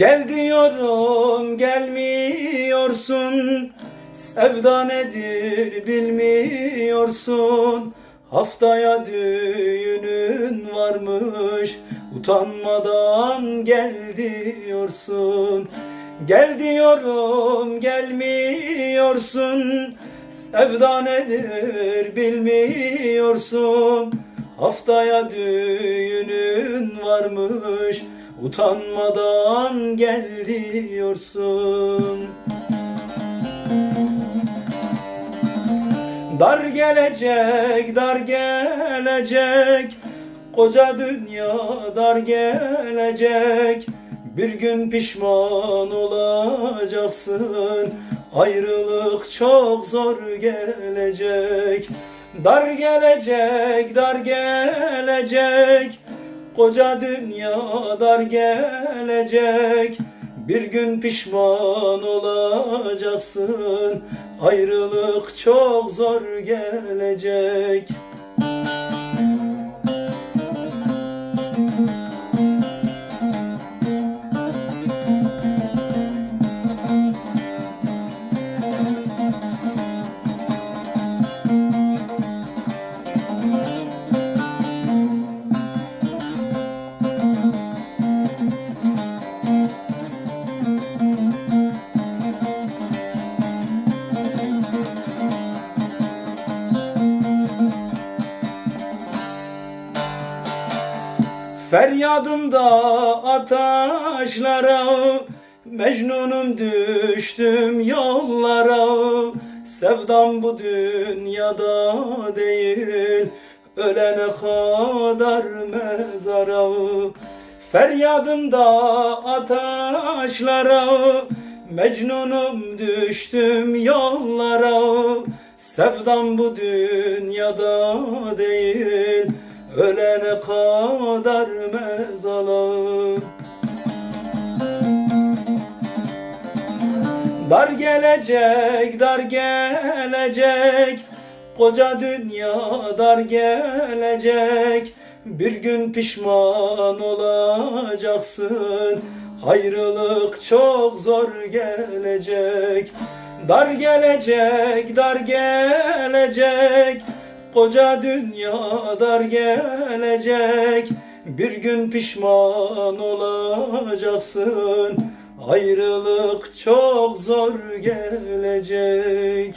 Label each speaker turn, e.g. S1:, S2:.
S1: Gel diyorum gelmiyorsun. Sevda nedir bilmiyorsun. Haftaya düğünün varmış. Utanmadan gel diyorsun. Gel diyorum gelmiyorsun. Sevda nedir bilmiyorsun. Haftaya düğünün varmış Utanmadan gel diyorsun Dar gelecek, dar gelecek. Koca dünya dar gelecek. Bir gün pişman olacaksın. Ayrılık çok zor gelecek. Dar gelecek, dar gelecek Koca dünya dar gelecek. Bir gün pişman olacaksın. Ayrılık çok zor gelecek Feryadım da ataşlara Mecnunum düştüm yollara. Sevdam bu dünyada değil Ölene kadar mezara. Feryadım da ataşlara Mecnunum düştüm yollara. Sevdam bu dünyada değil Ölene kadar mezalar Dar gelecek, dar gelecek. Koca dünya dar gelecek. Bir gün pişman olacaksın. Ayrılık çok zor gelecek. Dar gelecek, dar gelecek Koca dünya dar gelecek Bir gün pişman olacaksın. Ayrılık çok zor gelecek